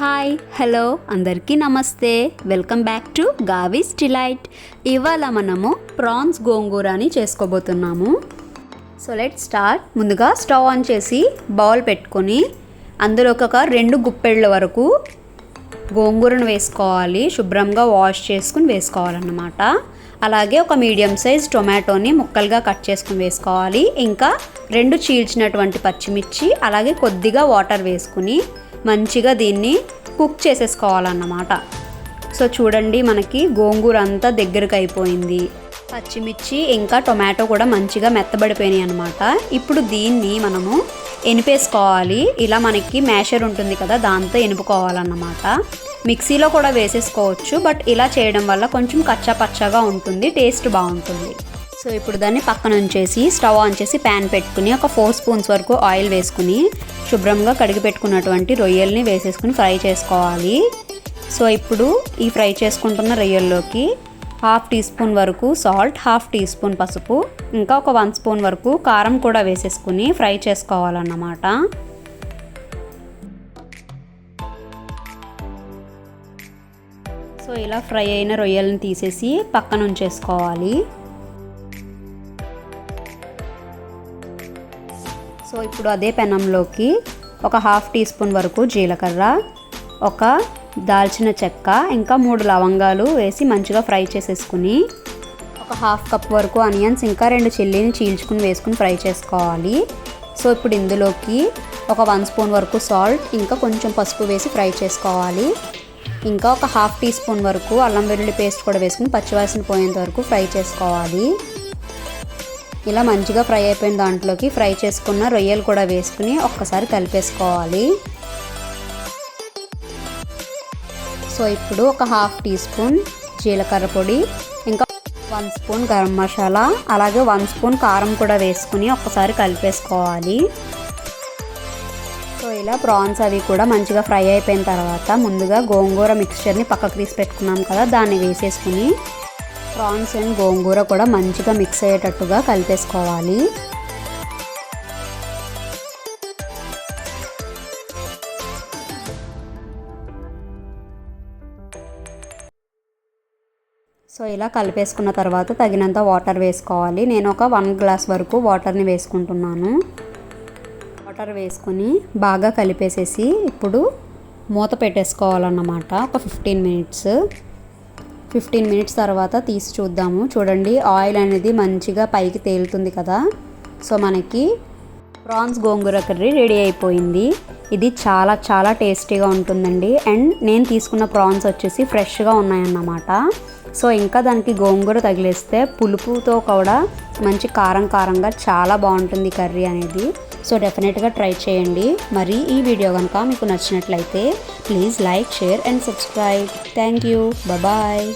Hi hello అందరికీ నమస్తే. Welcome back to Gavi's Delight. ఇవాళ మనము ప్రాన్స్ గోంగూరని చేసుకోబోతున్నాము. So let start. ముందుగా స్టవ్ ఆన్ చేసి బౌల్ పెట్టుకొని అందులో ఒక రెండు గుప్పెళ్ళ వరకు గోంగూరను వేసుకోవాలి. శుభ్రంగా వాష్ చేసుకుని వేసుకోవాలన్నమాట. అలాగే ఒక మీడియం సైజ్ టొమాటోని ముక్కలుగా కట్ చేసుకుని వేసుకోవాలి. ఇంకా రెండు చీల్చినటువంటి పచ్చిమిర్చి అలాగే కొద్దిగా వాటర్ వేసుకుని మంచిగా దీన్ని కుక్ చేసేసుకోవాలన్నమాట. సో చూడండి మనకి గోంగూర అంతా దగ్గరకు అయిపోయింది. పచ్చిమిర్చి ఇంకా టొమాటో కూడా మంచిగా మెత్తబడిపోయినాయి అనమాట ఇప్పుడు దీన్ని మనము ఎనిపేసుకోవాలి. ఇలా మనకి మ్యాషర్ ఉంటుంది కదా దాంతో ఎనుపుకోవాలన్నమాట. మిక్సీలో కూడా వేసేసుకోవచ్చు బట్ ఇలా చేయడం వల్ల కొంచెం కచ్చా పచ్చగా ఉంటుంది టేస్ట్ బాగుంటుంది. సో ఇప్పుడు దాన్ని పక్కన ఉంచేసి స్టవ్ ఆన్ చేసి ప్యాన్ పెట్టుకుని ఒక ఫోర్ స్పూన్స్ వరకు ఆయిల్ వేసుకుని శుభ్రంగా కడిగి పెట్టుకున్నటువంటి రొయ్యల్ని వేసేసుకుని ఫ్రై చేసుకోవాలి. సో ఇప్పుడు ఈ ఫ్రై చేసుకుంటున్న రొయ్యల్లోకి హాఫ్ టీ స్పూన్ వరకు సాల్ట్ హాఫ్ టీ స్పూన్ పసుపు ఇంకా ఒక వన్ స్పూన్ వరకు కారం కూడా వేసేసుకుని ఫ్రై చేసుకోవాలన్నమాట. సో ఇలా ఫ్రై అయిన రొయ్యలను తీసేసి పక్కన ఉంచేసుకోవాలి. సో ఇప్పుడు అదే పెనంలోకి ఒక హాఫ్ టీ స్పూన్ వరకు జీలకర్ర ఒక దాల్చిన చెక్క ఇంకా మూడు లవంగాలు వేసి మంచిగా ఫ్రై చేసేసుకుని ఒక హాఫ్ కప్ వరకు ఆనియన్స్ ఇంకా రెండు చిల్లీని చీల్చుకుని వేసుకుని ఫ్రై చేసుకోవాలి. సో ఇప్పుడు ఇందులోకి ఒక వన్ స్పూన్ వరకు సాల్ట్ ఇంకా కొంచెం పసుపు వేసి ఫ్రై చేసుకోవాలి. ఇంకా ఒక హాఫ్ టీ స్పూన్ వరకు అల్లం వెల్లుల్లి పేస్ట్ కూడా వేసుకుని పచ్చివాసన పోయేంత వరకు ఫ్రై చేసుకోవాలి. ఇలా మంచిగా ఫ్రై అయిపోయిన దాంట్లోకి ఫ్రై చేసుకున్న రొయ్యలు కూడా వేసుకుని ఒక్కసారి కలిపేసుకోవాలి. సో ఇప్పుడు ఒక హాఫ్ టీ స్పూన్ జీలకర్ర పొడి ఇంకా వన్ స్పూన్ గరం మసాలా అలాగే వన్ స్పూన్ కారం కూడా వేసుకుని ఒక్కసారి కలిపేసుకోవాలి. సో ఇలా ప్రాన్స్ అవి కూడా మంచిగా ఫ్రై అయిపోయిన తర్వాత ముందుగా గోంగూర మిక్స్చర్ని పక్కకు తీసి పెట్టుకున్నాం కదా దాన్ని వేసేసుకుని ప్రాన్స్ అండ్ గోంగూర కూడా మంచిగా మిక్స్ అయ్యేటట్టుగా కలిపేసుకోవాలి. సో ఇలా కలిపేసుకున్న తర్వాత తగినంత వాటర్ వేసుకోవాలి. నేను ఒక వన్ గ్లాస్ వరకు వాటర్ని వేసుకుంటున్నాను. వాటర్ వేసుకొని బాగా కలిపేసేసి ఇప్పుడు మూత పెట్టేసుకోవాలన్నమాట. ఒక ఫిఫ్టీన్ మినిట్స్ ఫిఫ్టీన్ మినిట్స్ తర్వాత తీసి చూద్దాము. చూడండి ఆయిల్ అనేది మంచిగా పైకి తేలుతుంది కదా. సో మనకి ప్రాన్స్ గోంగూర కర్రీ రెడీ అయిపోయింది. ఇది చాలా చాలా టేస్టీగా ఉంటుందండి. అండ్ నేను తీసుకున్న ప్రాన్స్ వచ్చేసి ఫ్రెష్గా ఉన్నాయన్నమాట. సో ఇంకా దానికి గోంగూర తగిలేస్తే పులుపుతో కూడా మంచి కారం కారంగా చాలా బాగుంటుంది కర్రీ అనేది. సో డెఫినెట్గా ట్రై చేయండి. మరి ఈ వీడియో కనుక మీకు నచ్చినట్లయితే please like share and subscribe. Thank you. Bye